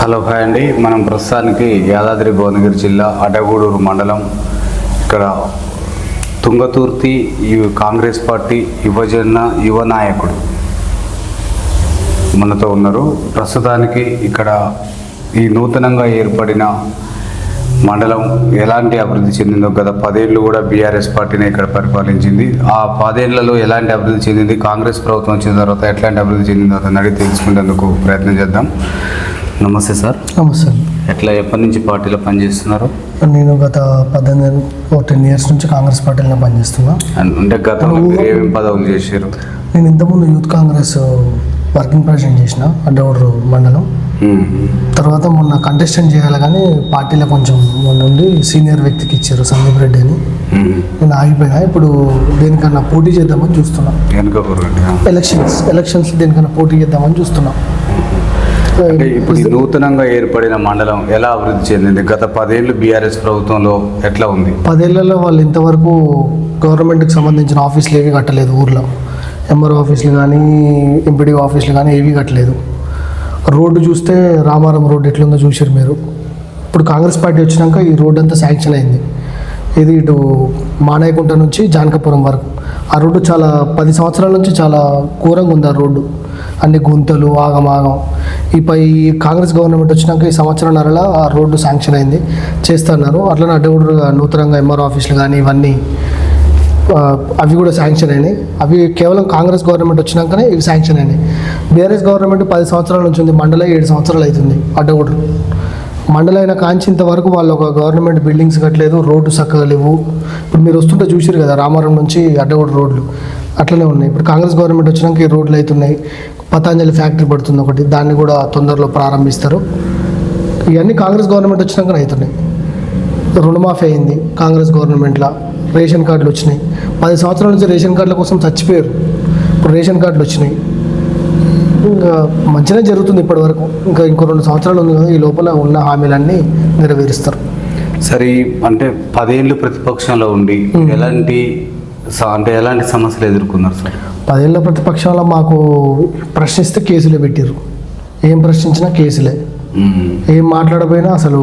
Hello hi అండి. మనం ప్రస్తుతానికి యాదాద్రి భువనగిరి జిల్లా అడగూడూరు మండలం ఇక్కడ తుంగతుర్తి కాంగ్రెస్ పార్టీ యువజన యువ నాయకుడు మనతో ఉన్నారు. ప్రస్తుతానికి ఇక్కడ ఈ నూతనంగా ఏర్పడిన మండలం ఎలాంటి అభివృద్ధి చెందిందో గత పదేళ్ళు కూడా బీఆర్ఎస్ పార్టీని ఇక్కడ పరిపాలించింది. ఆ పదేళ్ళలో ఎలాంటి అభివృద్ధి చెందింది? కాంగ్రెస్ ప్రభుత్వం వచ్చిన తర్వాత ఎట్లాంటి అభివృద్ధి చెందిందో అతను అడిగి తెలుసుకునేందుకు ప్రయత్నం చేద్దాం. నమస్తే సార్. నమస్తే. ఎట్లా ఎప్పటి నుంచి పార్టీలో పనిచేస్తున్నారు? నేను గత పద్దెనిమిది ఓ టెన్ ఇయర్స్ నుంచి కాంగ్రెస్ పార్టీలో పనిచేస్తున్నా. అంటే గతంలో ఏమేమి పదవులు చేశారు? నేను ఇంతకుముందు యూత్ కాంగ్రెస్ వర్కింగ్ ప్రెసిడెంట్ చేసిన అడ్డవూరు మండలం. తర్వాత మొన్న కంటెస్టెంట్ చేయాలి కానీ పార్టీలో కొంచెం మొన్న ఉండి సీనియర్ వ్యక్తికి ఇచ్చారు సందీప్ రెడ్డి అని. నేను ఆగిపోయినా ఇప్పుడు దేనికన్నా పోటీ చేద్దామని చూస్తున్నా. వెనుక కూరండి. ఎలక్షన్స్ ఎలక్షన్స్ దేనికన్నా పోటీ చేద్దామని చూస్తున్నా. ఇప్పుడు ఈ నూతనంగా ఏర్పడిన మండలం ఎలా అభివృద్ధి చెందింది? గత పదేళ్ళు బీఆర్ఎస్ ప్రభుత్వంలో ఎట్లా ఉంది? పదేళ్ళలో వాళ్ళు ఇంతవరకు గవర్నమెంట్కి సంబంధించిన ఆఫీసులు ఏవి కట్టలేదు ఊర్లో. ఎంఆర్ఓ ఆఫీసులు కానీ ఎంపీడీ ఆఫీసులు కానీ ఏవి కట్టలేదు. రోడ్డు చూస్తే రామారం రోడ్డు ఎట్లుందో చూసారు మీరు. ఇప్పుడు కాంగ్రెస్ పార్టీ వచ్చినాక ఈ రోడ్డు అంతా శాంక్షన్ అయింది. ఇది ఇటు మానాయకుంట నుంచి జానకపురం వరకు. ఆ రోడ్డు చాలా పది సంవత్సరాల నుంచి చాలా ఘోరంగా ఉంది ఆ రోడ్డు. అన్ని గుంతలు ఆగమాగం. ఈ కాంగ్రెస్ గవర్నమెంట్ వచ్చినాక ఈ సంవత్సరంన్నరలో ఆ రోడ్డు శాంక్షన్ అయింది. చేస్తున్నారు. అట్లనే అడ్డగుడుగా నూతనంగా ఎంఆర్ ఆఫీసులు కానీ ఇవన్నీ అవి కూడా శాంక్షన్ అయినాయి. అవి కేవలం కాంగ్రెస్ గవర్నమెంట్ వచ్చినాకనే ఇవి శాంక్షన్ అయినాయి. బీఆర్ఎస్ గవర్నమెంట్ పది సంవత్సరాల నుంచి ఉంది. మండల ఏడు సంవత్సరాలు అవుతుంది అడ్డగుడు మండలైన కాంచింత వరకు ఇంతవరకు వాళ్ళు ఒక గవర్నమెంట్ బిల్డింగ్స్ కట్టలేదు రోడ్డు చక్కగా లేవు. ఇప్పుడు మీరు వస్తుంటే చూసారు కదా రామారం నుంచి అడ్డగుడు రోడ్లు అట్లనే ఉన్నాయి. ఇప్పుడు కాంగ్రెస్ గవర్నమెంట్ వచ్చినాక ఈ రోడ్లు అవుతున్నాయి. పతాంజలి ఫ్యాక్టరీ పడుతుంది ఒకటి దాన్ని కూడా తొందరలో ప్రారంభిస్తారు. ఇవన్నీ కాంగ్రెస్ గవర్నమెంట్ వచ్చినాకనే అవుతున్నాయి. రుణమాఫీ అయింది కాంగ్రెస్ గవర్నమెంట్లో. రేషన్ కార్డులు వచ్చినాయి. పది సంవత్సరాల నుంచి రేషన్ కార్డుల కోసం చచ్చిపోయారు. ఇప్పుడు రేషన్ కార్డులు వచ్చినాయి. ఇంకా మంచిగా జరుగుతుంది ఇప్పటి వరకు ఇంకా ఇంకో రెండు సంవత్సరాలు ఉంది కదా ఈ లోపల ఉన్న హామీలన్నీ నెరవేరుస్తారు. సరే అంటే పదేళ్ళు ప్రతిపక్షంలో ఉండి ఎలాంటి అంటే ఎలాంటి సమస్యలు ఎదుర్కొన్నారు సార్? పదేళ్ళ ప్రతిపక్షంలో మాకు ప్రశ్నిస్తే కేసులే పెట్టారు ఏం ప్రశ్నించినా కేసులే. ఏం మాట్లాడపోయినా అసలు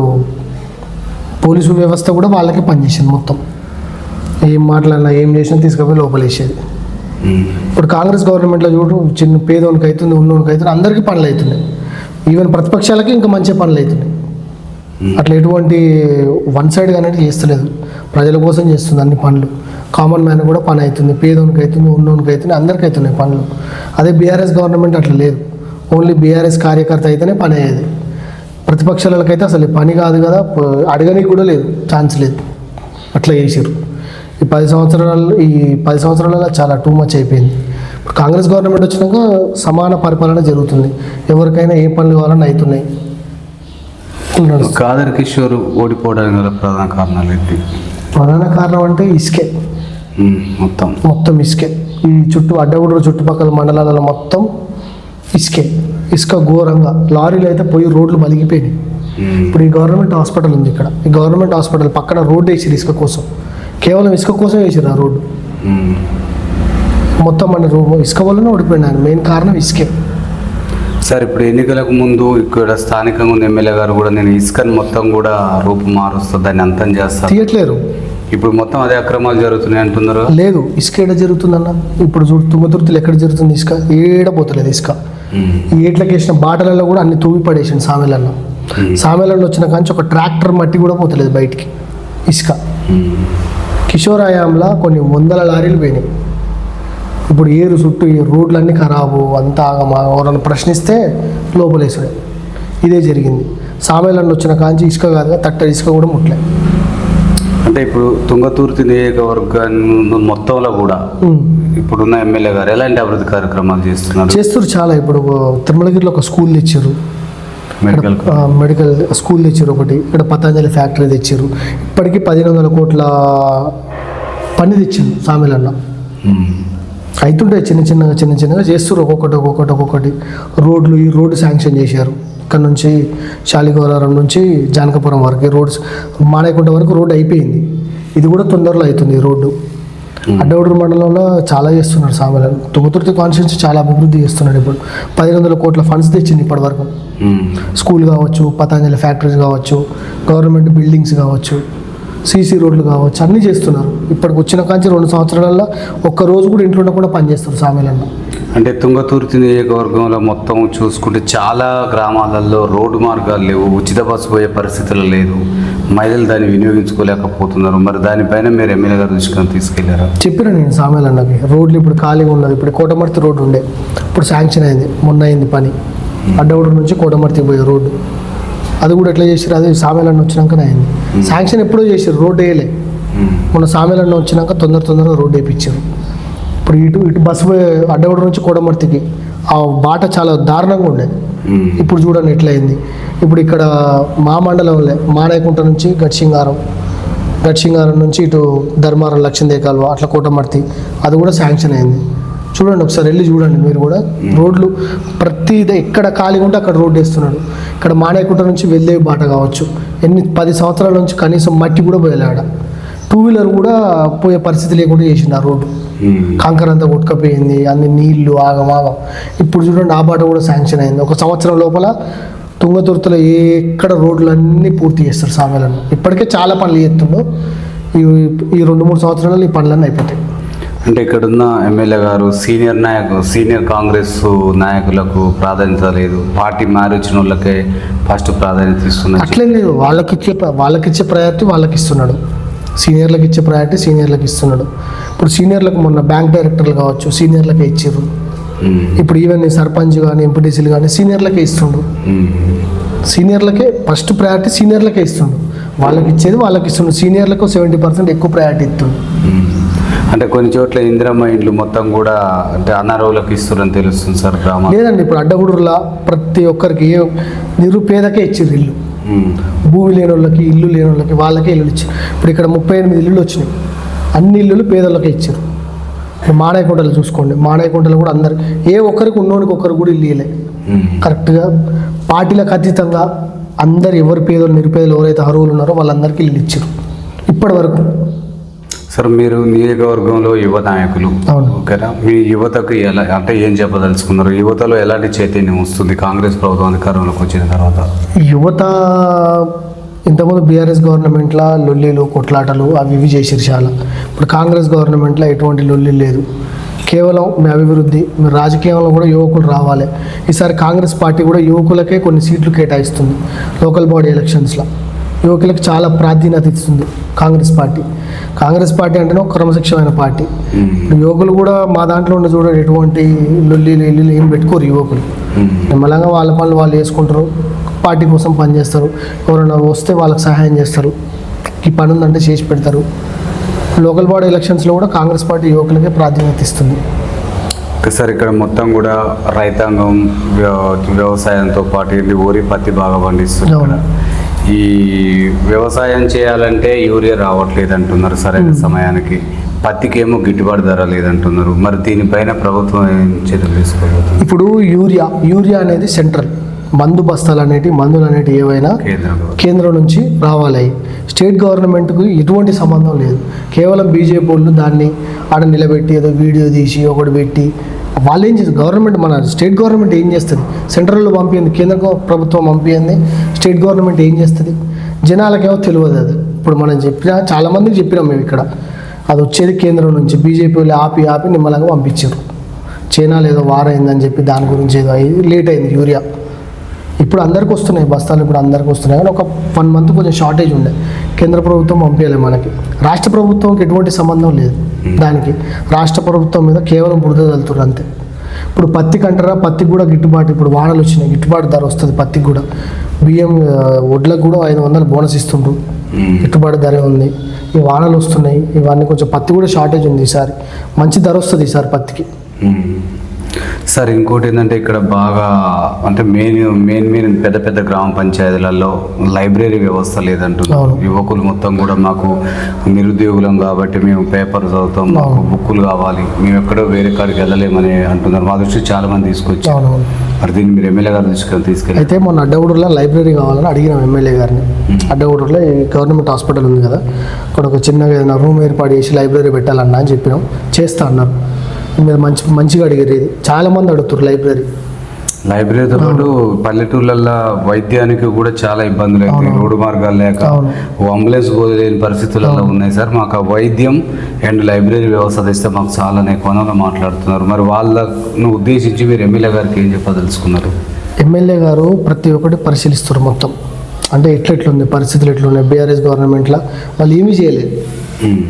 పోలీసు వ్యవస్థ కూడా వాళ్ళకే పనిచేసింది మొత్తం. ఏం మాట్లాడినా ఏం చేసినా తీసుకుపోయి లోపలేసేది. ఇప్పుడు కాంగ్రెస్ గవర్నమెంట్లో చూడు చిన్న పేదోనికి అవుతుంది ఉన్నోనికి అవుతుంది అందరికీ పనులు అవుతున్నాయి. ఈవెన్ ప్రతిపక్షాలకి ఇంకా మంచి పనులు అవుతున్నాయి. అట్లా ఎటువంటి వన్ సైడ్గా అనేది చేస్తలేదు. ప్రజల కోసం చేస్తుంది అన్ని పనులు. కామన్ మ్యాన్ కూడా పని అవుతుంది పేదోనికి అవుతుంది ఉన్నోనికి అవుతుంది అందరికీ అవుతున్నాయి పనులు. అదే బీఆర్ఎస్ గవర్నమెంట్ అట్లా లేదు. ఓన్లీ బీఆర్ఎస్ కార్యకర్త అయితేనే పని అయ్యేది. ప్రతిపక్షాలకైతే అసలు పని కాదు కదా అడగనికి కూడా లేదు ఛాన్స్ లేదు. అట్లా చేసారు ఈ పది సంవత్సరాలు ఈ పది సంవత్సరాలలో చాలా టూ మచ్ అయిపోయింది. ఇప్పుడు కాంగ్రెస్ గవర్నమెంట్ వచ్చినాక సమాన పరిపాలన జరుగుతుంది. ఎవరికైనా ఏ పనులు కావాలన్నా అవుతున్నాయి. కాదర్ కిషోర్ ఓడిపోవడానికి గల ప్రధాన కారణాలు ఏంటి? ప్రధాన కారణం అంటే ఇసుకే. మొత్తం. మొత్తం ఇసుకే. ఈ చుట్టూ అడ్డగుడ్ర చుట్టుపక్కల మండలాలలో మొత్తం ఇసుకే. ఇసుక ఘోరంగా. లారీలు అయితే పోయి రోడ్లు బలిగిపోయినాయి మ్మ్. ఇప్పుడు ఈ గవర్నమెంట్ హాస్పిటల్ ఉంది ఇక్కడ. ఈ గవర్నమెంట్ హాస్పిటల్ పక్కన రోడ్డు వేసిరు ఇసుక కోసం. కేవలం ఇసుక కోసం వేసిరు ఆ రోడ్డు. మొత్తం మన ఇసుక వల్లనే ఓడిపోయినా మెయిన్ కారణం ఇసుకే. సార్ ఇప్పుడు ఎన్నికలకు ముందు ఇక్కడ స్థానికంగా ఉన్న ఎమ్మెల్యే గారు కూడా నేను ఇసుకని మొత్తం కూడా రూపు మారుస్తా దాన్ని అంతం చేస్తాను తీయట్లేరు. ఇప్పుడు మొత్తం అదే అక్రమాలు జరుగుతున్నాయి అంటున్నారు? లేదు ఇసుక ఏడ జరుగుతుందన్న? ఇప్పుడు చూడు తుంగతుర్తిలో ఎక్కడ జరుగుతుంది ఇసుక? ఏడ పోతలేదు ఇసుక. ఈ ఏట్లకి వేసిన బాటలలో కూడా అన్ని తూవి పడేసింది సామెలలో. సామెలలో వచ్చిన కాంచి ఒక ట్రాక్టర్ మట్టి కూడా పోతలేదు బయటికి. ఇసుక. మ్మ్. కిషోర్ హయాంలో కొన్ని వందల లారీలు పోయినాయి. ఇప్పుడు ఏరు చుట్టూ ఈ రోడ్లన్నీ ఖరాబు అంతా ఆగమా ఎవరన్నా ప్రశ్నిస్తే లోపలేసుడే. ఇదే జరిగింది. సామెలను వచ్చిన కాంచి ఇసుక కాదుగా తట్ట ఇసుక కూడా ముట్లే అంటే ఇప్పుడు తుంగతుర్తి నియోజకవర్గం మొత్తంలో కూడా ఇప్పుడున్న ఎమ్మెల్యే గారు ఎలాంటి అభివృద్ధి కార్యక్రమాలు చేస్తున్నారు? చేస్తారు చాలా. ఇప్పుడు తిరుమలగిరిలో ఒక స్కూల్ తెచ్చారు. మెడికల్ స్కూల్ తెచ్చారు ఒకటి. ఇక్కడ పతంజలి ఫ్యాక్టరీ తెచ్చారు. ఇప్పటికీ పదిహేను వందల కోట్ల పని తెచ్చిండు సామెలన్న. మ్మ్. అవుతుంటాయి చిన్న చిన్నగా చిన్న చిన్నగా చేస్తారు. ఒక్కొక్కటి ఒక్కొక్కటి ఒక్కొక్కటి. రోడ్లు ఈ రోడ్డు శాంక్షన్ చేశారు. ఇక్కడ నుంచి శాలిగోరారం నుంచి జానకపురం వరకు రోడ్స్ మానేకుంట వరకు రోడ్డు అయిపోయింది. ఇది కూడా తొందరలో అవుతుంది ఈ రోడ్డు. అడ్డవడూరు మండలంలో చాలా చేస్తున్నాడు సామెలను తుంగతుర్తి కాన్స్టిట్యూన్సీ చాలా అభివృద్ధి చేస్తున్నాడు ఇప్పుడు. పదిహేను వందల కోట్ల ఫండ్స్ తెచ్చింది ఇప్పటి వరకు. స్కూల్ కావచ్చు పతంజలి ఫ్యాక్టరీస్ కావచ్చు గవర్నమెంట్ బిల్డింగ్స్ కావచ్చు సీసీ రోడ్లు కావచ్చు అన్నీ చేస్తున్నారు. ఇప్పటికి వచ్చిన కాంచి రెండు సంవత్సరాలలో ఒక్క రోజు కూడా ఇంట్లో ఉండకుండా పనిచేస్తారు సామెలను అంటే తుంగతుర్తి నియోజకవర్గంలో మొత్తం చూసుకుంటే చాలా గ్రామాలలో రోడ్డు మార్గాలు లేవు ఉచిత బస్సు పోయే పరిస్థితులు లేదు మహిళలు దాన్ని వినియోగించుకోలేకపోతున్నారు. మరి దానిపైన మీరు ఎమ్మెల్యే గారు దృష్టికి తీసుకెళ్ళారా? చెప్పిన నేను సామెలన్నకి. రోడ్లు ఇప్పుడు ఖాళీగా ఉన్నది. ఇప్పుడు కోటమర్తి రోడ్డు ఉండే. ఇప్పుడు శాంక్షన్ అయింది. మొన్న అయింది పని. అడ్డవూరు నుంచి కోటమర్తి పోయే రోడ్డు. అది కూడా ఎట్లా చేసారు అది సామెలన్న వచ్చినాకనే అయింది. శాంక్షన్ ఎప్పుడో చేసారు రోడ్డు వేయలే. మొన్న సామెలన్న వచ్చినాక తొందర తొందరగా రోడ్డు వేయించారు. ఇప్పుడు ఇటు ఇటు బస్సు అడ్డవూరు నుంచి కోటమర్తికి ఆ బాట చాలా దారుణంగా ఉండేది ఉమ్. ఇప్పుడు చూడండి ఎట్లయింది. ఇప్పుడు ఇక్కడ మా మండలంలో మానేకుంట నుంచి గడ్సింగారం గడ్సింగారం నుంచి ఇటు ధర్మారం లక్ష్మీదే కాలువ అట్లా కోటమర్తి అది కూడా శాంక్షన్ అయింది. చూడండి ఒకసారి వెళ్ళి చూడండి మీరు కూడా. రోడ్లు ప్రతి ఎక్కడ ఖాళీగా ఉంటే అక్కడ రోడ్డు వేస్తున్నాడు. ఇక్కడ మానేకుంట నుంచి వెళ్ళే బాట కావచ్చు. ఎన్ని పది సంవత్సరాల నుంచి కనీసం మట్టి కూడా పోయలే ఆడ. టూ వీలర్ కూడా పోయే పరిస్థితి లేకుండా చేసిండు ఆ రోడ్డు. కంకర అంతా కొట్టుకపోయింది అన్ని నీళ్ళు ఆగమాగం ఇప్పుడు చూడండి ఆ బాట కూడా శాంక్షన్ అయింది. ఒక సంవత్సరం లోపల తుంగతుర్తిలో ఎక్కడ రోడ్లన్నీ పూర్తి చేస్తారు సామెలను. ఇప్పటికే చాలా పనులు చేస్తుండు. ఈ ఈ రెండు మూడు సంవత్సరాలలో ఈ పనులన్నీ అయిపోతాయి. అంటే ఇక్కడున్న ఎమ్మెల్యే గారు సీనియర్ నాయకు సీనియర్ కాంగ్రెస్ నాయకులకు ప్రాధాన్యత లేదు. పార్టీ మారిచ్చిన వాళ్ళకే ఫస్ట్ ప్రాధాన్యత ఇస్తున్నారు. అట్లేం లేదు. వాళ్ళకి ఇచ్చే వాళ్ళకి ఇచ్చే ప్రయారిటీ వాళ్ళకి ఇస్తున్నాడు. సీనియర్లకు ఇచ్చే ప్రయారిటీ సీనియర్లకు ఇస్తున్నాడు ఇప్పుడు సీనియర్లకు మొన్న బ్యాంక్ డైరెక్టర్లు కావచ్చు సీనియర్లకే ఇచ్చారు. ఇప్పుడు ఈవెన్ సర్పంచ్ కానీ ఎంపీటీసీలు కానీ సీనియర్లకే ఇస్తుండు. సీనియర్లకే ఫస్ట్ ప్రయారిటీ సీనియర్లకే ఇస్తుండు వాళ్ళకి ఇచ్చేది వాళ్ళకి ఇస్తుండు సీనియర్లకు సెవెంటీ పర్సెంట్ ఎక్కువ ప్రయారిటీ ఇస్తుండు ఉమ్. అంటే కొన్ని చోట్ల ఇందిరమ్మ ఇండ్లు మొత్తం కూడా అంటే అనారోగ్యులకు ఇస్తున్నారని తెలుస్తుంది సార్ గ్రామాలు లేదండి ఇప్పుడు అడ్డగూడూరులో ప్రతి ఒక్కరికి నిరుపేదకే ఇచ్చారు ఇల్లు. భూమి లేని వాళ్ళకి ఇల్లు లేని వాళ్ళకి వాళ్ళకే ఇల్లు ఇచ్చారు. ఇప్పుడు ఇక్కడ ముప్పై ఎనిమిది ఇల్లులు వచ్చినాయి. అన్ని ఇల్లులు పేదలకే ఇచ్చారు. మాడాయకుంటలు చూసుకోండి. మాడాయకుంటలు కూడా అందరు ఏ ఒక్కరికి ఉన్నోనికి ఒక్కరు కూడా ఇల్లు ఇవ్వలే ఉమ్. కరెక్ట్గా పార్టీలకు అతీతంగా అందరు ఎవరు పేదలు నిరుపేదలు ఎవరైతే అర్హులు ఉన్నారో వాళ్ళందరికీ ఇల్లు ఇచ్చారు. ఇప్పటి వరకు సార్ మీరు నియోజకవర్గంలో యువ నాయకులు అవును. ఓకేనా? మీ యువతకు ఎలా అంటే ఏం చెప్పదలుచుకున్నారు? యువతలో ఎలాంటి చైతన్యం వస్తుంది? కాంగ్రెస్ ప్రభుత్వం అధికారంలోకి వచ్చిన తర్వాత? యువత ఇంతకుముందు బీఆర్ఎస్ గవర్నమెంట్లో లొల్లీలు కొట్లాటలు అవి ఇవి చేసిరు చాలా. ఇప్పుడు కాంగ్రెస్ గవర్నమెంట్లో ఎటువంటి లొల్లి లేదు. కేవలం మీ అభివృద్ధి మీ రాజకీయంలో కూడా యువకులు రావాలి. ఈసారి కాంగ్రెస్ పార్టీ కూడా యువకులకే కొన్ని సీట్లు కేటాయిస్తుంది లోకల్ బాడీ ఎలక్షన్స్లో. యువకులకు చాలా ప్రాధాన్యత ఇస్తుంది కాంగ్రెస్ పార్టీ. కాంగ్రెస్ పార్టీ అంటేనే ఒక క్రమశిక్షమైన పార్టీ. యువకులు కూడా మా దాంట్లో ఉన్న చూడండి ఎటువంటి లొల్లీలు ఇల్లు ఏం పెట్టుకోరు యువకులు. నిమ్మలంగా వాళ్ళ పనులు వాళ్ళు చేసుకుంటారు పార్టీ కోసం పనిచేస్తారు ఎవరైనా వస్తే వాళ్ళకి సహాయం చేస్తారు ఈ పని ఉందంటే చేసి పెడతారు. లోకల్ బాడీ ఎలక్షన్స్లో కూడా కాంగ్రెస్ పార్టీ యువకులకే ప్రాధాన్యత ఇస్తుంది. సార్ ఇక్కడ మొత్తం కూడా రైతాంగం వ్య- వ్యవసాయంతో పాటు వరి పత్తి బాగా పండిస్తుంది. ఈ వ్యవసాయం చేయాలంటే యూరియా రావట్లేదు అంటున్నారు సరైన సమయానికి. పత్తికేమో గిట్టుబాటు ధర లేదంటున్నారు. మరి దీనిపైన ప్రభుత్వం చర్యలు తీసుకోబోతుంది? ఇప్పుడు యూరియా యూరియా అనేది సెంట్రల్. మందు బస్తాలు అనేటి మందులు అనేటి ఏవైనా. కేంద్రం నుంచి రావాలి. స్టేట్ గవర్నమెంట్కు ఎటువంటి సంబంధం లేదు. కేవలం బీజేపీ వాళ్ళు దాన్ని ఆడ నిలబెట్టి ఏదో వీడియో తీసి ఒకటి పెట్టి వాళ్ళు ఏం చేస్తారు? గవర్నమెంట్ మన స్టేట్ గవర్నమెంట్ ఏం చేస్తుంది? సెంట్రల్లో పంపింది కేంద్ర ప్రభుత్వం పంపింది స్టేట్ గవర్నమెంట్ ఏం చేస్తుంది? జనాలకేమో తెలియదు అది. ఇప్పుడు మనం చెప్పిన చాలామందికి చెప్పినాం మేము ఇక్కడ. అది వచ్చేది కేంద్రం నుంచి. బీజేపీ వాళ్ళు ఆపి ఆపి నిమ్మలంగా పంపించారు. చైనాలో ఏదో వారైందని చెప్పి దాని గురించి ఏదో అయ్యి లేట్ అయింది యూరియా. ఇప్పుడు అందరికి వస్తున్నాయి బస్తాలు ఇప్పుడు అందరికి వస్తున్నాయి. కానీ ఒక వన్ మంత్ కొంచెం షార్టేజ్ ఉండే. కేంద్ర ప్రభుత్వం పంపించాలి మనకి. రాష్ట్ర ప్రభుత్వంకి ఎటువంటి సంబంధం లేదు దానికి. రాష్ట్ర ప్రభుత్వం మీద కేవలం బురద చల్లుతున్నారు అంతే. ఇప్పుడు పత్తికి అంటారా పత్తికి కూడా గిట్టుబాటు ఇప్పుడు వానలు వచ్చినాయి గిట్టుబాటు ధర వస్తుంది పత్తికి కూడా. బియ్యం వడ్లకు కూడా ఐదు వందలు బోనస్ ఇస్తుండ్రు. గిట్టుబాటు ధర ఉంది. ఈ వానలు వస్తున్నాయి ఇవన్నీ కొంచెం పత్తి కూడా షార్టేజ్ ఉంది ఈసారి. మంచి ధర వస్తుంది ఈసారి పత్తికి. సార్ ఇంకోటి ఏంటంటే ఇక్కడ బాగా అంటే మెయిన్ మెయిన్ మెయిన్ పెద్ద పెద్ద గ్రామ పంచాయతీలలో లైబ్రరీ వ్యవస్థ లేదంటున్నారు. యువకులు మొత్తం కూడా మాకు నిరుద్యోగులం కాబట్టి మేము పేపర్ చదువుతాం మాకు బుక్కులు కావాలి. మేము ఎక్కడో వేరే కాడికి వెళ్ళలేమని అంటున్నారు. మా దృష్టి చాలా మంది తీసుకొచ్చారు. మరి దీన్ని మీరు ఎమ్మెల్యే గారు తీసుకొని తీసుకెళ్ళి అయితే మొన్న అడ్డగూడూరులో లైబ్రరీ కావాలని అడిగినాం ఎమ్మెల్యే గారిని. అడ్డగూడూరులో ఈ గవర్నమెంట్ హాస్పిటల్ ఉంది కదా. అక్కడ ఒక చిన్నగా ఏదైనా రూమ్ ఏర్పాటు చేసి లైబ్రరీ పెట్టాలన్నా అని చెప్పినాం. చేస్తా అన్నారు. మీరు మంచి మంచిగా అడిగారు ఇది. చాలా మంది అడుగుతారు లైబ్రరీ లైబ్రరీతో పాటు పల్లెటూర్లలో వైద్యానికి కూడా చాలా ఇబ్బందులు అవుతాయి రోడ్డు మార్గాలు లేక అంబులెన్స్ పోలేని పరిస్థితులలో ఉన్నాయి సార్. మాకు ఆ వైద్యం అండ్ లైబ్రరీ వ్యవస్థ తెస్తే మాకు చాలా కోణంలో మాట్లాడుతున్నారు. మరి వాళ్ళను ఉద్దేశించి మీరు ఎమ్మెల్యే గారికి ఏం చెప్పదలుచుకున్నారు? ఎమ్మెల్యే గారు ప్రతి ఒక్కటి పరిశీలిస్తారు మొత్తం. అంటే ఎట్లా ఎట్లుంది పరిస్థితులు ఎట్లున్నాయి బీఆర్ఎస్ గవర్నమెంట్లో వాళ్ళు ఏమీ చేయలేదు.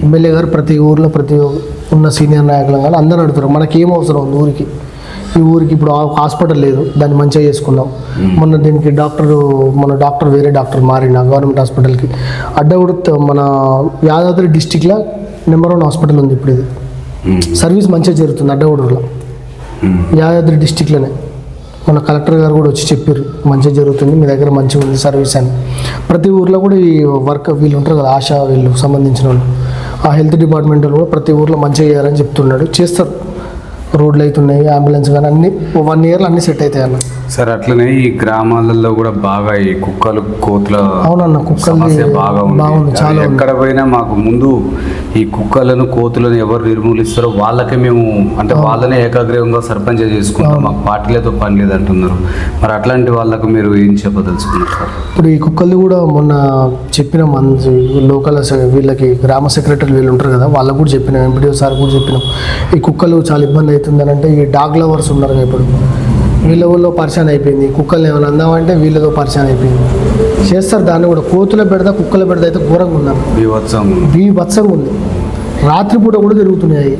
ఎమ్మెల్యే గారు ప్రతి ఊర్లో ప్రతి ఉన్న సీనియర్ నాయకులు కానీ అందరూ అడుగుతారు మనకి ఏం అవసరం ఉంది ఊరికి? ఈ ఊరికి ఇప్పుడు హాస్పిటల్ లేదు దాన్ని మంచిగా చేసుకుందాం. మొన్న దీనికి డాక్టర్ మన డాక్టర్ వేరే డాక్టర్ మారిన గవర్నమెంట్ హాస్పిటల్కి. అడ్డగూడ మన యాదాద్రి డిస్టిక్లో నెంబర్ వన్ హాస్పిటల్ ఉంది ఇప్పుడు ఇది. సర్వీస్ మంచిగా జరుగుతుంది అడ్డగూడూరులో. యాదాద్రి డిస్టిక్లోనే. మన కలెక్టర్ గారు కూడా వచ్చి చెప్పారు మంచిగా జరుగుతుంది మీ దగ్గర మంచిగా ఉంది సర్వీస్ అని. ప్రతి ఊర్లో కూడా ఈ వర్క్ వీళ్ళు ఉంటారు కదా ఆశా వీళ్ళు సంబంధించిన వాళ్ళు. ఆ హెల్త్ డిపార్ట్మెంట్ కూడా ప్రతి ఊర్లో మంచిగా చేయాలని చెప్తున్నాడు. చేస్తారు. రోడ్లు అవుతున్నాయి అంబులెన్స్ కానీ అన్ని వన్ ఇయర్లో అన్ని సెట్ అవుతాయి అన్న. సార్ అట్లనే ఈ గ్రామాలలో కూడా బాగా ఈ కుక్కలు కోతుల అవునన్న సమస్య బాగా ఉంది. బాగుంది చాలా ఎక్కడ పోయినా మాకు ముందు ఈ కుక్కలను కోతులను ఎవరు నిర్మూలిస్తారో వాళ్ళకే మేము అంటే వాళ్ళనే ఏకాగ్రీవంగా సర్పంచ్ చేసుకుంటాం. మాకు పార్టీలతో పని లేదంటున్నారు. మరి అట్లాంటి వాళ్ళకు మీరు ఏం చెప్పదలుచుకున్నారు సార్? ఇప్పుడు ఈ కుక్కలు కూడా మొన్న చెప్పిన మన లోకల్ వీళ్ళకి గ్రామ సెక్రటరీ వీళ్ళు ఉంటారు కదా వాళ్ళకు కూడా చెప్పినాం ఎంపీడీఓ సార్ కూడా చెప్పినాం. ఈ కుక్కలు చాలా ఇబ్బంది అవుతుంది అని అంటే ఈ డాగ్ లవర్స్ ఉన్నారు ఇప్పుడు. వీళ్ళ ఊళ్ళో పరిచయం అయిపోయింది. కుక్కల్ని ఏమైనా అందామంటే వీళ్ళతో పరిచయం అయిపోయింది. చేస్తారు దాన్ని కూడా. కోతుల పెడతా కుక్కల పెడతా అయితే ఘోరంగా బీభత్సం బీభత్సంగా ఉంది. రాత్రిపూట కూడా తిరుగుతున్నాయి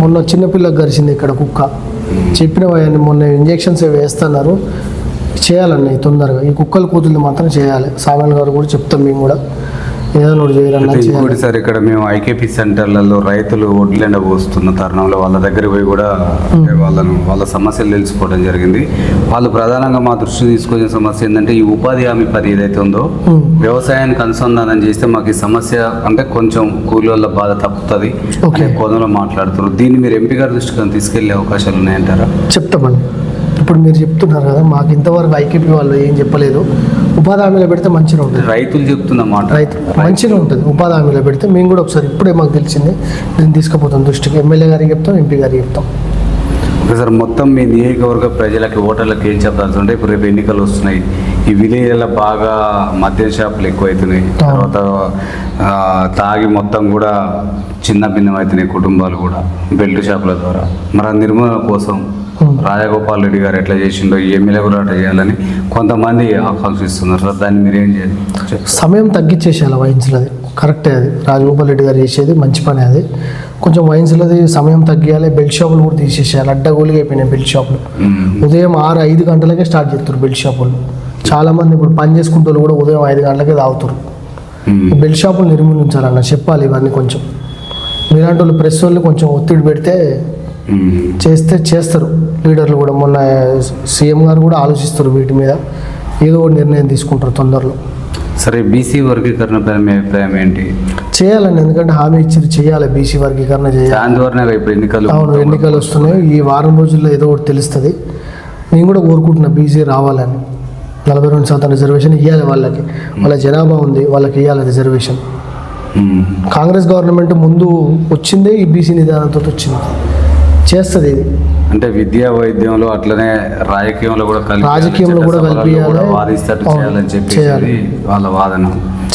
మొన్న చిన్నపిల్లకి గరిచింది ఇక్కడ కుక్క. చెప్పిన మొన్న ఇంజెక్షన్స్ వేస్తున్నారు. చేయాలండి తొందరగా. ఈ కుక్కల కూతుర్ని మాత్రం చేయాలి. సామాన్ గారు కూడా చెప్తాం మేము కూడా. ఇంకోటి సార్ ఇక్కడ మేము ఐకేపీ సెంటర్లలో రైతులు ఒడ్లెండ పోస్తున్న తరుణంలో వాళ్ళ దగ్గరికి పోయి కూడా వాళ్ళను వాళ్ళ సమస్యలు తెలుసుకోవడం జరిగింది. వాళ్ళు ప్రధానంగా మా దృష్టి తీసుకొచ్చిన సమస్య ఏంటంటే ఈ ఉపాధి హామీ పని ఏదైతే ఉందో. వ్యవసాయానికి అనుసంధానం చేస్తే మాకు ఈ సమస్య అంటే కొంచెం కూలీల బాధ తప్పుతుంది. అనే కోణంలో మాట్లాడుతున్నారు. దీన్ని మీరు ఎంపీ గారి దృష్టికి తీసుకెళ్ళే అవకాశాలు ఉన్నాయంటారా? చెప్తామండి. ఇప్పుడు మీరు చెప్తున్నారు కదా మాకు ఇంతవరకు ఐకేపీ వాళ్ళు ఏం చెప్పలేదు. ఉపాధి హామీలో పెడితే మంచిగా ఉంటుంది. రైతులు చెప్తున్న మాట. రైతు మంచిగా ఉంటుంది. ఉపాధి హామీలో పెడితే మేము కూడా ఒకసారి ఇప్పుడే మాకు తెలిసింది. దీన్ని తీసుకుపోతాం దృష్టికి. ఎమ్మెల్యే గారికి చెప్తాం ఎంపీ గారికి చెప్తాం. సార్ మొత్తం మీ నియోజకవర్గ ప్రజలకి ఓటర్లకు ఏం చెప్పాల్సి ఉంటే ఇప్పుడు రేపు ఎన్నికలు వస్తున్నాయి. ఈ విలేజ్లలో బాగా మద్యం షాపులు ఎక్కువైతున్నాయి. తర్వాత తాగి మొత్తం కూడా చిన్న భిన్నమవుతున్నాయి కుటుంబాలు కూడా బెల్ట్ షాపుల ద్వారా. మరి ఆ నిర్మూలన కోసం. రాజగోపాల్ రెడ్డి గారు ఎట్లా చేసిండో ఈ ఎమ్మెల్యే కూడా అట్లా చేయాలని కొంతమంది ఆకాంక్షిస్తున్నారు. సార్ దాన్ని మీరు ఏం చేయాలి? సమయం తగ్గించేసేయాలి వైన్స్లది. కరెక్టే అది. రాజగోపాల్ రెడ్డి గారు చేసేది మంచి పని అది. కొంచెం వైన్స్లది సమయం తగ్గియాలి బెల్ట్ షాపులు కూడా తీసేసేయాలి. అడ్డగోలుగా అయిపోయినాయి బెల్ట్ షాపులు. ఉదయం ఆరు ఐదు గంటలకే స్టార్ట్ చేస్తారు బెల్ట్ షాపులు. చాలామంది ఇప్పుడు పని చేసుకుంటూ కూడా ఉదయం ఐదు గంటలకే తాగుతారు. బెల్ట్ షాపులు నిర్మూలించాలన్న చెప్పాలి ఇవన్నీ కొంచెం. మీలాంటి వాళ్ళు ప్రెస్ వాళ్ళు కొంచెం ఒత్తిడి పెడితే. చేస్తే చేస్తారు. లీడర్లు కూడా మొన్న సీఎం గారు కూడా ఆలోచిస్తారు వీటి మీద. ఏదో ఒక నిర్ణయం తీసుకుంటారు తొందరలో. సరే బీసీ వర్గీకరణ మీ అభిప్రాయం ఏంటి? చేయాలండి ఎందుకంటే హామీ ఇచ్చి చేయాలి బీసీ వర్గీకరణ చేయాలి. ఇప్పుడు ఎన్నికలు అవును ఎన్నికలు వస్తున్నాయి. ఈ వారం రోజుల్లో ఏదో ఒకటి తెలుస్తుంది. నేను కూడా కోరుకుంటున్నా బీసీ రావాలని. నలభై రెండు శాతం రిజర్వేషన్ ఇవ్వాలి వాళ్ళకి. వాళ్ళ జనాభా ఉంది వాళ్ళకి ఇవ్వాలి రిజర్వేషన్. కాంగ్రెస్ గవర్నమెంట్ ముందు వచ్చిందే ఈ బీసీ నిదానంతో వచ్చింది. చేస్తుంది ఇది. అంటే విద్యా వైద్యంలో అట్లనే రాజకీయంలో కూడా కలిపి రాజకీయంలో కూడా కలిపియాలి. కూడా వాదిస్తట్టు చేయాలని చేయాలి. వాళ్ళ వాదన.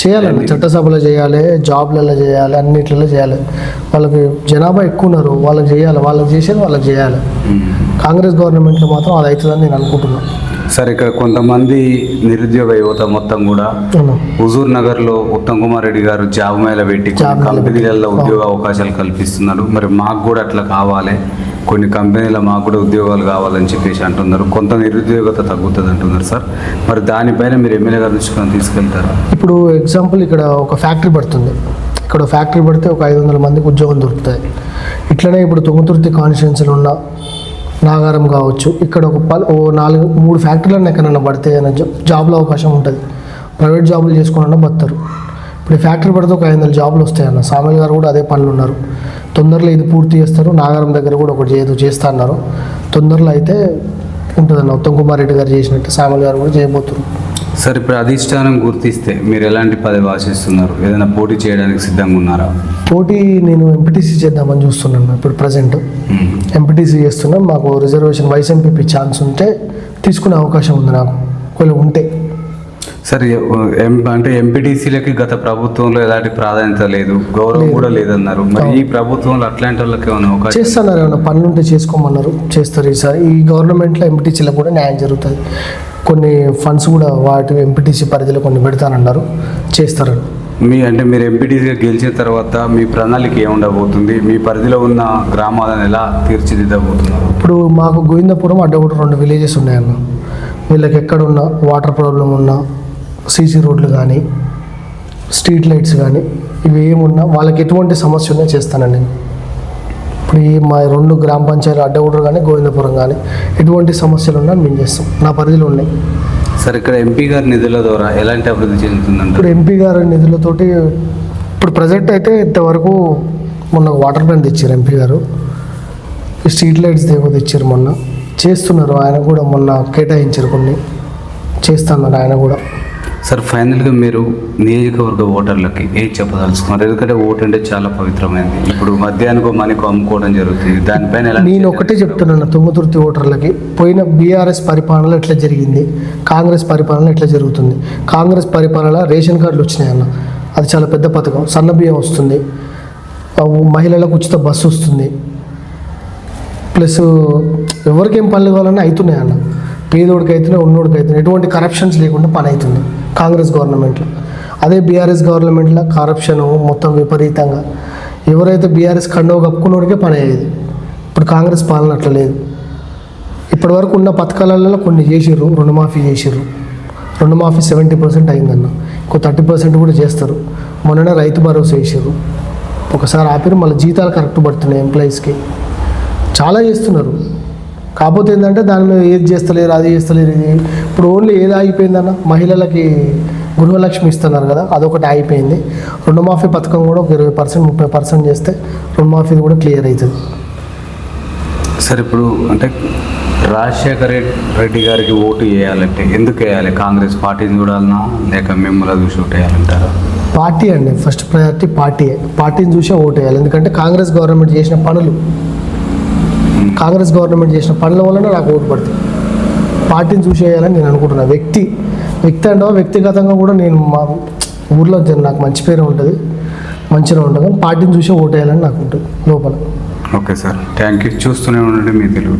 చేయాలండి చట్టసభలో చేయాలి జాబ్లలో చేయాలి అన్నిట్లలో చేయాలి. వాళ్ళకి జనాభా ఎక్కువ ఉన్నారు. వాళ్ళకి చేయాలి. వాళ్ళకి చేసేది వాళ్ళకి చేయాలి. కాంగ్రెస్ గవర్నమెంట్లో మాత్రం అది అవుతుందని నేను అనుకుంటున్నాను సరే ఇక్కడ కొంతమంది నిరుద్యోగ యువత మొత్తం కూడా. హుజూర్ నగర్లో ఉత్తమ్ కుమార్ రెడ్డి గారు జాబ్ మేళ పెట్టి కంపెనీలలో. ఉద్యోగ అవకాశాలు కల్పిస్తున్నారు. మరి మాకు కూడా అట్లా కావాలి. కొన్ని కంపెనీల మాకు కూడా ఉద్యోగాలు కావాలని చెప్పేసి అంటున్నారు. కొంత నిరుద్యోగత తగ్గుతుంది అంటున్నారు సార్. మరి దానిపైన మీరు ఎమ్మెల్యే గారు దృష్టికి తీసుకెళ్తారా? ఇప్పుడు ఎగ్జాంపుల్ ఇక్కడ ఒక ఫ్యాక్టరీ పడుతుంది. ఇక్కడ ఫ్యాక్టరీ పడితే ఒక ఐదు వందల మందికి ఉద్యోగం దొరుకుతాయి. ఇట్లనే ఇప్పుడు తొమ్మిది కాన్స్టిట్యున్సీలు ఉన్న నాగారం కావచ్చు ఇక్కడ ఒక పల్ ఓ నాలుగు మూడు ఫ్యాక్టరీలను ఎక్కడైనా పడితే జాబ్లో అవకాశం ఉంటుంది. ప్రైవేట్ జాబులు చేసుకోవాలన్నా బతారు ఇప్పుడు ఫ్యాక్టరీ పడితే ఒక ఐదు వందల జాబులు వస్తాయన్న. సామెల్ గారు కూడా అదే పనులు ఉన్నారు. తొందరలో ఇది పూర్తి చేస్తారు. నాగారం దగ్గర కూడా ఒకటి ఏదో చేస్తా అన్నారు తొందరలో అయితే ఉంటుందన్న. ఉత్తమ్ కుమార్ రెడ్డి గారు చేసినట్టు సామెల్ గారు కూడా చేయబోతున్నారు. సార్ ఇప్పుడు అధిష్టానం గుర్తిస్తే మీరు ఎలాంటి పదవి ఆశిస్తున్నారు? ఏదైనా పోటీ చేయడానికి సిద్ధంగా ఉన్నారా? పోటీ నేను ఎంపీటీసీ చేద్దామని చూస్తున్నాను ఇప్పుడు ప్రజెంట్. ఎంపీటీసీ చేస్తున్నాం. మాకు రిజర్వేషన్ వైస్ ఎంపీపీ ఛాన్స్ ఉంటే తీసుకునే అవకాశం ఉంది నాకు. ఒకవేళ ఉంటే. సార్ అంటే ఎంపీటీసీలకి గత ప్రభుత్వంలో ఎలాంటి ప్రాధాన్యత లేదు గౌరవం కూడా లేదన్నారు. మరి ఈ ప్రభుత్వంలో అట్లాంటి వాళ్ళకి ఏమైనా చేస్తున్నారు ఏమైనా పనులు ఉంటే చేసుకోమన్నారు చేస్తారు ఈసారి. ఈ గవర్నమెంట్లో ఎంపీటీసీలకు కూడా న్యాయం జరుగుతుంది. కొన్ని ఫండ్స్ కూడా వాటి ఎంపీటీసీ పరిధిలో కొన్ని పెడతానన్నారు చేస్తారు. మీ అంటే మీరు ఎంపీటీసీగా గెలిచిన తర్వాత మీ ప్రణాళిక ఏముండబోతుంది? మీ పరిధిలో ఉన్న గ్రామాలను ఎలా తీర్చిదిద్దబోతున్నారు? ఇప్పుడు మాకు గోవిందపురం అడ్డగూడ రెండు విలేజెస్ ఉన్నాయన్న. వీళ్ళకి ఎక్కడున్నా వాటర్ ప్రాబ్లం ఉన్నా సీసీ రోడ్లు కానీ స్ట్రీట్ లైట్స్ కానీ ఇవి ఏమున్నా వాళ్ళకి ఎటువంటి సమస్య ఉన్నా చేస్తానండి ఇప్పుడు ఈ మా రెండు గ్రామ పంచాయతీలు అడ్డగూడరు కానీ గోవిందపురం కానీ ఎటువంటి సమస్యలు ఉన్నా మేము చేస్తాం. నా పరిధిలో ఉన్నాయి. సార్ ఇక్కడ ఎంపీ గారి నిధుల ద్వారా ఎలాంటి అభివృద్ధి చెందుతుందంటారు? ఇప్పుడు ఎంపీ గారి నిధులతోటి ఇప్పుడు ప్రజెంట్ అయితే ఇంతవరకు మొన్న వాటర్ ప్లాంట్ తెచ్చారు ఎంపీ గారు. స్ట్రీట్ లైట్స్ దేవో తెచ్చారు మొన్న. చేస్తున్నారు. ఆయన కూడా మొన్న కేటాయించారు కొన్ని. చేస్తున్నారు ఆయన కూడా. సార్ ఫైనల్గా మీరు నియోజకవర్గ ఓటర్లకి ఏం చెప్పదలుచుకున్నారు? ఎందుకంటే ఓటు అంటే చాలా పవిత్రమైనది. ఇప్పుడు మధ్యాహ్నం మనకు అమ్ముకోవడం జరుగుతుంది. దానిపైన నేను ఒకటే చెప్తున్నాను తుంగతుర్తి ఓటర్లకి. పోయిన బీఆర్ఎస్ పరిపాలన ఎట్లా జరిగింది? కాంగ్రెస్ పరిపాలన ఎట్లా జరుగుతుంది? కాంగ్రెస్ పరిపాలన రేషన్ కార్డులు వచ్చినాయి అన్న. అది చాలా పెద్ద పథకం. సన్న బియ్యం వస్తుంది. మహిళలకు ఉచిత బస్సు వస్తుంది. ప్లస్ ఎవరికి ఏం పనులు కావాలన్నా అవుతున్నాయి అన్న. పేదోడికి అవుతున్నాయి ఉన్నోడికి అవుతున్నాయి ఎటువంటి కరప్షన్స్ లేకుండా పని అవుతుంది కాంగ్రెస్ గవర్నమెంట్లో. అదే బీఆర్ఎస్ గవర్నమెంట్లో కరప్షన్ మొత్తం విపరీతంగా. ఎవరైతే బీఆర్ఎస్ కండవ కప్పుకున్నోడికే పని అయ్యేది. ఇప్పుడు కాంగ్రెస్ పాలన అట్లా లేదు. ఇప్పటి వరకు ఉన్న పథకాలలో కొన్ని చేసిర్రు రుణమాఫీ చేసిర్రు. రుణమాఫీ సెవెంటీ పర్సెంట్ అయిందన్న. ఇంకో థర్టీ పర్సెంట్ కూడా చేస్తారు. మొన్ననే రైతు భరోసా వేసిర్రు ఒకసారి ఆపిరు మళ్ళీ జీతాలు కరెక్ట్ పడుతున్నాయి ఎంప్లాయీస్కి చాలా చేస్తున్నారు. కాకపోతే ఏంటంటే దాని మీద ఏది చేస్తలేరు అది చేస్తలేరు ఇది ఇప్పుడు ఓన్లీ ఏది ఆగిపోయిందన్న మహిళలకి గృహలక్ష్మి ఇస్తున్నారు కదా అదొకటి ఆగిపోయింది. రుణమాఫీ పథకం కూడా ఒక ఇరవై పర్సెంట్ ముప్పై పర్సెంట్ చేస్తే రుణమాఫీ కూడా క్లియర్ అవుతుంది. సార్ ఇప్పుడు అంటే రాజశేఖర రెడ్డి గారికి ఓటు వేయాలంటే ఎందుకు వేయాలి? కాంగ్రెస్ పార్టీని చూడాలన్నా లేక మిమ్మల్ని చూసి ఓటు వేయాలంటారా? పార్టీ అండి ఫస్ట్ ప్రయారిటీ పార్టీయే. పార్టీని చూసే ఓటు వేయాలి. ఎందుకంటే కాంగ్రెస్ గవర్నమెంట్ చేసిన పనులు కాంగ్రెస్ గవర్నమెంట్ చేసిన పనుల వలన నాకు ఓటు పడుతుంది. పార్టీని చూసేయాలని నేను అనుకుంటున్నా. వ్యక్తి వ్యక్తి అంటే వ్యక్తిగతంగా కూడా నేను మా ఊర్లో నాకు మంచి పేరు ఉంటుంది. మంచిగా ఉంటుంది. కానీ పార్టీని చూసే ఓటేయాలని నాకు ఉంటుంది. లోపల. Okay sir. థ్యాంక్ యూ చూస్తూనే ఉండండి మీ తెలుగు